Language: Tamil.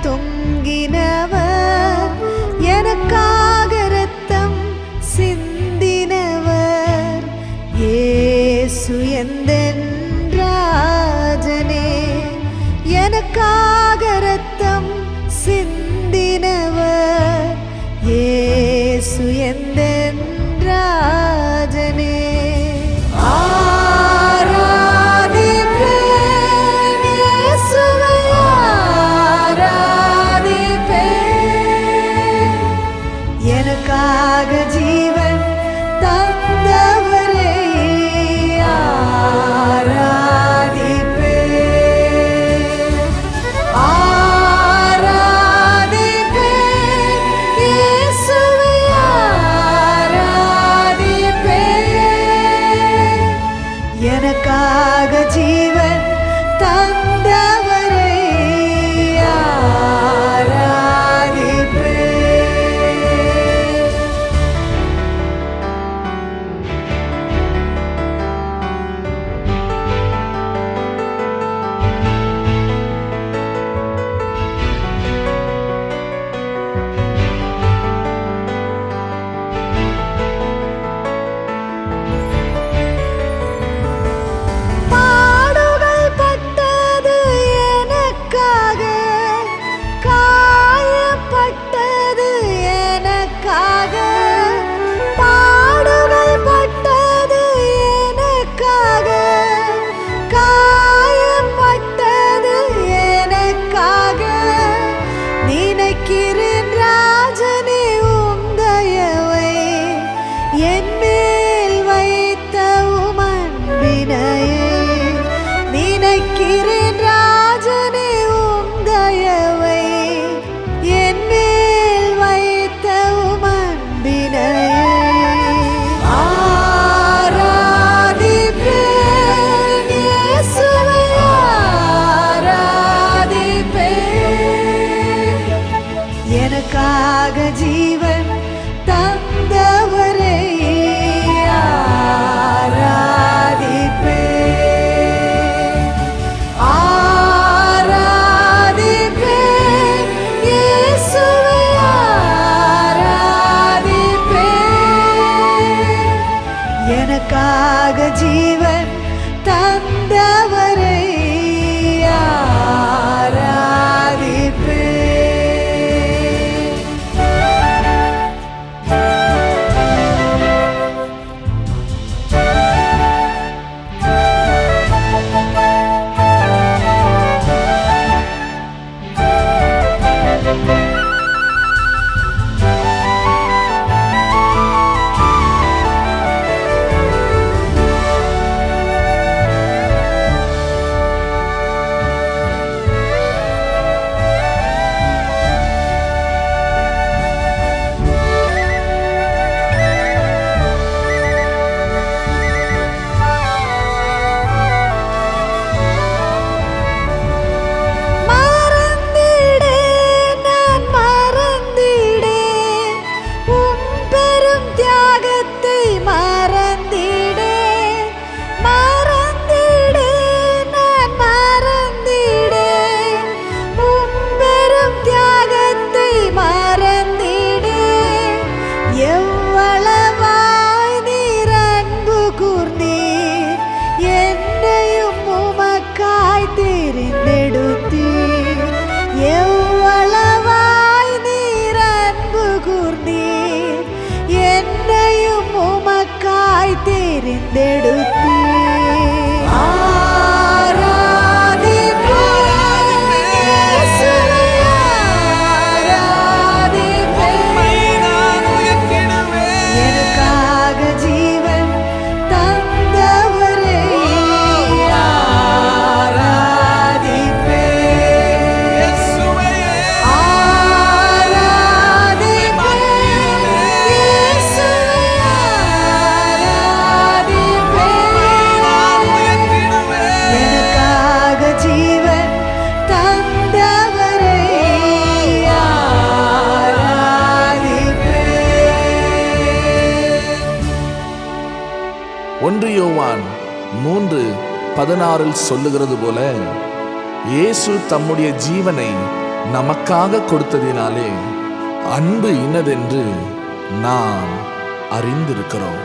懂 कागजीव ജീവൻ தேர்ந்தெடுத்தீர். ஒன்று யோவான் மூன்று பதினாறில் சொல்லுகிறது போல இயேசு தம்முடைய ஜீவனை நமக்காக கொடுத்ததினாலே அன்பு இன்னதென்று நாம் அறிந்திருக்கிறோம்.